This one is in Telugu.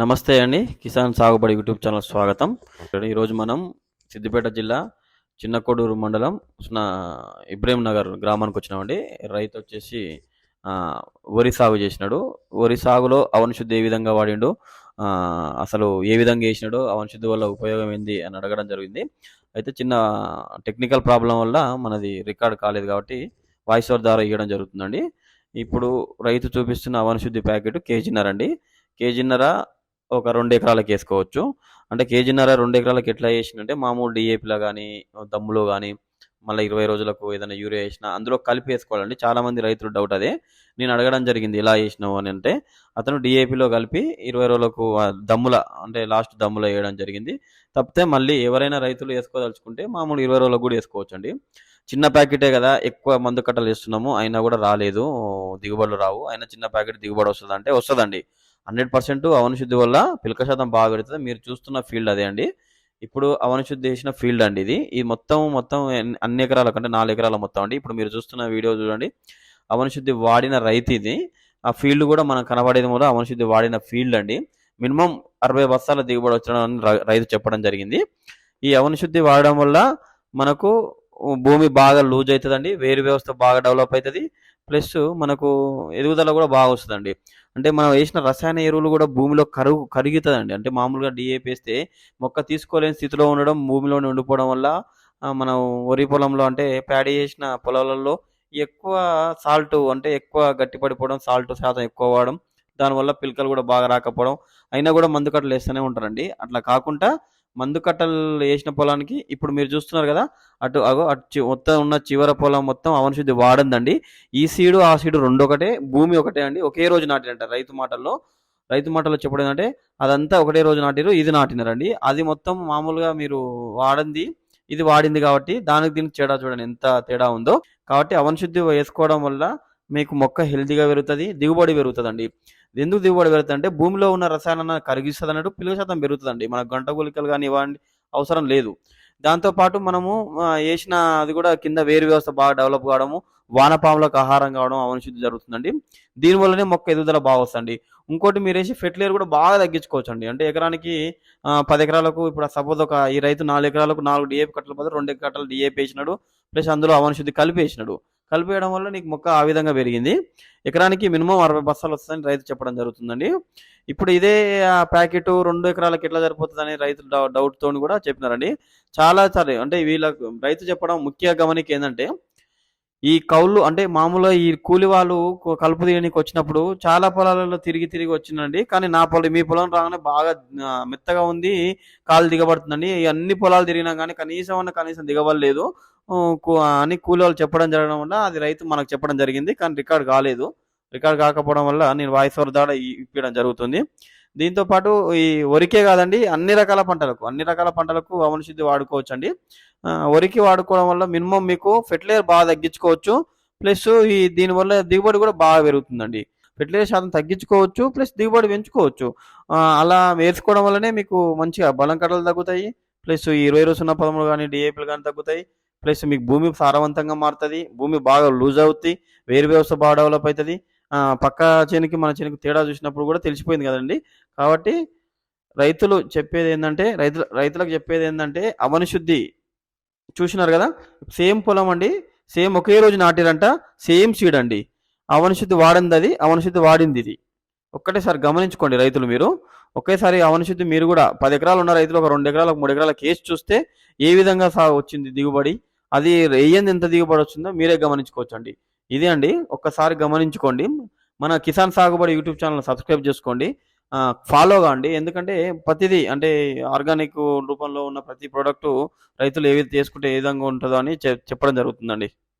నమస్తే అండి. కిసాన్ సాగుబడి యూట్యూబ్ ఛానల్ స్వాగతం. ఈరోజు మనం సిద్దిపేట జిల్లా చిన్నకోడూరు మండలం ఇబ్రహీం నగర్ గ్రామానికి వచ్చినామండి. రైతు వచ్చేసి వరి సాగు చేసినాడు. వరి సాగులో అవన శుద్ధి ఏ విధంగా వాడిండు? అసలు ఏ విధంగా వేసినాడు? అవన శుద్ధి వల్ల ఉపయోగం ఏంది అని అడగడం జరిగింది. అయితే చిన్న టెక్నికల్ ప్రాబ్లం వల్ల మనది రికార్డ్ కాలేదు కాబట్టి వాయిస్ ఓవర్ ద్వారా ఇవ్వడం జరుగుతుందండి. ఇప్పుడు రైతు చూపిస్తున్న అవన శుద్ధి ప్యాకెట్ కేజీన్నర అండి. కేజీన్నర ఒక రెండు ఎకరాలకు వేసుకోవచ్చు. అంటే కేజీన్నర రెండు ఎకరాలకు ఎట్లా వేసినంటే మామూలు డిఏపిలో కానీ దమ్ములో కానీ మళ్ళీ ఇరవై రోజులకు ఏదైనా యూరియా వేసినా అందులో కలిపి వేసుకోవాలండి. చాలా మంది రైతులు డౌట్ అదే. నేను అడగడం జరిగింది ఎలా వేసినావు? అని అంటే అతను డిఏపిలో కలిపి ఇరవై రోజులకు దమ్ముల అంటే లాస్ట్ దమ్ముల వేయడం జరిగింది. తప్పితే మళ్ళీ ఎవరైనా రైతులు వేసుకోదలుచుకుంటే మామూలు ఇరవై రోజులకు కూడా వేసుకోవచ్చు అండి చిన్న ప్యాకెటే కదా ఎక్కువ మందు కట్టలు వేస్తున్నాము అయినా కూడా రాలేదు దిగుబడులు రావు. అయినా చిన్న ప్యాకెట్ దిగుబడి వస్తుంది అంటే వస్తుందండి. హండ్రెడ్ పర్సెంట్ అవనశుద్ధి వల్ల పిలక శాతం బాగా పెడుతుంది మీరు చూస్తున్న ఫీల్డ్ అదే అండి. ఇప్పుడు అవనశుద్ధి చేసిన ఫీల్డ్ అండి ఇది. ఈ మొత్తం మొత్తం అన్ని ఎకరాల కంటే నాలుగు ఎకరాల మొత్తం అండి. ఇప్పుడు మీరు చూస్తున్న వీడియో చూడండి. అవనశుద్ధి వాడిన రైతు ఇది. ఆ ఫీల్డ్ కూడా మనం కనబడేది కూడా అవనశుద్ధి వాడిన ఫీల్డ్ అండి. మినిమం అరవై బస్తాల దిగుబడి వచ్చడం రైతు చెప్పడం జరిగింది. ఈ అవనశుద్ధి వాడడం వల్ల మనకు భూమి బాగా లూజ్ అవుతుందండి వేరు వ్యవస్థ బాగా డెవలప్ అవుతుంది ప్లస్ మనకు ఎదుగుదల కూడా బాగా వస్తుందండి. అంటే మనం వేసిన రసాయన ఎరువులు కూడా భూమిలో కరుగు కరుగుతుందండి. అంటే మామూలుగా డిఏపి వేస్తే మొక్క తీసుకోలేని స్థితిలో ఉండడం భూమిలోనే ఉండిపోవడం వల్ల మనం వరి పొలంలో అంటే ప్యాడీ చేసిన పొలాలలో ఎక్కువ సాల్ట్ అంటే ఎక్కువ గట్టి పడిపోవడం సాల్ట్ శాతం ఎక్కువ వాడడం దానివల్ల పిలకలు కూడా బాగా రాకపోవడం అయినా కూడా మందు కట్టలు వేస్తూనే ఉంటారండి. అట్లా కాకుండా మందు కట్టలు వేసిన పొలానికి ఇప్పుడు మీరు చూస్తున్నారు కదా అటు అగో అటు మొత్తం ఉన్న చివర పొలం మొత్తం అవనశుద్ధి వాడందండి. ఈ సీడు ఆ సీడు రెండు ఒకటే భూమి ఒకటే అండి. ఒకే రోజు నాటినంట రైతు మాటల్లో. రైతు మాటల్లో చెప్పడం ఏంటంటే అదంతా ఒకటే రోజు నాటిరు ఇది నాటినారండి. అది మొత్తం మామూలుగా మీరు వాడింది ఇది వాడింది కాబట్టి దానికి దీనికి తేడా చూడండి ఎంత తేడా ఉందో. కాబట్టి అవనశుద్ధి వేసుకోవడం వల్ల మీకు మొక్క హెల్తీగా పెరుగుతుంది దిగుబడి పెరుగుతుందండి. ఎందుకు దిగుబడి పెరుగుతుంది అంటే భూమిలో ఉన్న రసాయనాన్ని కరిగిస్తుంది అన్నట్టు పిలువ శాతం పెరుగుతుందండి. మన గంట గులికలు కానీ ఇవ్వండి అవసరం లేదు. దాంతోపాటు మనము వేసిన అది కూడా కింద వేరు వ్యవస్థ బాగా డెవలప్ కావడము వానపాములకు ఆహారం కావడం అవనశుద్ధి జరుగుతుందండి. దీనివల్లనే మొక్క ఎదుగుదల బాగా వస్తుంది ఇంకోటి మీరు వేసి ఫెర్టిలైజర్ కూడా బాగా తగ్గించుకోవచ్చు అండి అంటే ఎకరానికి పది ఎకరాలకు ఇప్పుడు సపోజ్ ఒక ఈ రైతు నాలుగు ఎకరాలకు నాలుగు డిఏపి కట్టలు బదులు రెండు కట్టలు డిఏపి వేసినాడు ప్లస్ అందులో అవనశుద్ధి కలిపి వేసినాడు. కలిపేయడం వల్ల నీకు మొక్క ఆ విధంగా పెరిగింది. ఎకరానికి మినిమం అరవై బస్తాలు వస్తుందని రైతు చెప్పడం జరుగుతుందండి. ఇప్పుడు ఇదే ప్యాకెట్ రెండు ఎకరాలకు ఎట్లా సరిపోతుంది రైతులు డౌట్తో డౌట్ తోని కూడా చెప్పినారండి. చాలా సరే అంటే వీళ్ళకు రైతు చెప్పడం ముఖ్య గమనిక ఏంటంటే ఈ కౌలు అంటే మామూలుగా ఈ కూలి వాళ్ళు కలుపు తీయడానికి వచ్చినప్పుడు చాలా పొలాలలో తిరిగి తిరిగి వచ్చిందండి. కానీ నా పొలం మీ పొలం రాగానే బాగా మెత్తగా ఉంది కాలు దిగబడుతుందండి. ఈ అన్ని పొలాలు తిరిగినా కానీ కనీసం అన్న కనీసం దిగబడలేదు. అని కూలి చెప్పడం జరగడం వల్ల అది రైతు మనకు చెప్పడం జరిగింది కానీ రికార్డ్ కాలేదు. రికార్డ్ కాకపోవడం వల్ల నేను వాయిస్ ఓవర్ ద్వారా ఇప్పించడం ఇప్పడం జరుగుతుంది. దీంతో పాటు ఈ వరికే కాదండి అన్ని రకాల పంటలకు అన్ని రకాల పంటలకు అవనశుద్ధి వాడుకోవచ్చు అండి వరికి వాడుకోవడం వల్ల మినిమం మీకు ఫెర్టిలైజర్ బాగా తగ్గించుకోవచ్చు. ప్లస్ ఈ దీనివల్ల దిగుబడి కూడా బాగా పెరుగుతుందండి. ఫెర్టిలైజర్ శాతం తగ్గించుకోవచ్చు ప్లస్ దిగుబడి పెంచుకోవచ్చు. అలా వేసుకోవడం వల్లనే మీకు మంచిగా బలం కట్టలు తగ్గుతాయి. ప్లస్ ఈ ఇరవై సున్నా పదమూడు కానీ డిఏపీలు కానీ తగ్గుతాయి. ప్లస్ మీకు భూమి సారవంతంగా మారుతుంది భూమి బాగా లూజ్ అవుతుంది వేరు వ్యవస్థ బాగా డెవలప్ అవుతుంది పక్క చేనుకి మన చేనుకి తేడా చూసినప్పుడు కూడా తెలిసిపోయింది కదండి. కాబట్టి రైతులు చెప్పేది ఏంటంటే రైతుల రైతులకు చెప్పేది ఏంటంటే అవనిశుద్ధి చూసినారు కదా? సేమ్ పొలం అండి సేమ్ ఒకే రోజు నాటిరంట సేమ్ సీడ్ అండి. అవనిశుద్ధి వాడింది అది అవనిశుద్ధి వాడింది ఇది ఒక్కటేసారి గమనించుకోండి రైతులు మీరు. ఒకేసారి అవనిశుద్ధి మీరు కూడా పది ఎకరాలు ఉన్న రైతులు ఒక రెండు ఎకరాలకు మూడు ఎకరాల కేసు చూస్తే ఏ విధంగా సా వచ్చింది దిగుబడి? అది వేయంది ఎంత దిగుబడి వచ్చిందో మీరే గమనించుకోవచ్చు అండి ఇదే అండి ఒక్కసారి గమనించుకోండి. మన Kisan Sagubadi YouTube channel subscribe చేసుకోండి. ఫాలో కాండి. ఎందుకంటే ప్రతిదీ అంటే ఆర్గానిక్ రూపంలో ఉన్న ప్రతి ప్రోడక్ట్ రైతులు ఏ విధంగా చేసుకుంటే ఏ విధంగా ఉంటుందో అని చెప్పడం జరుగుతుందండి.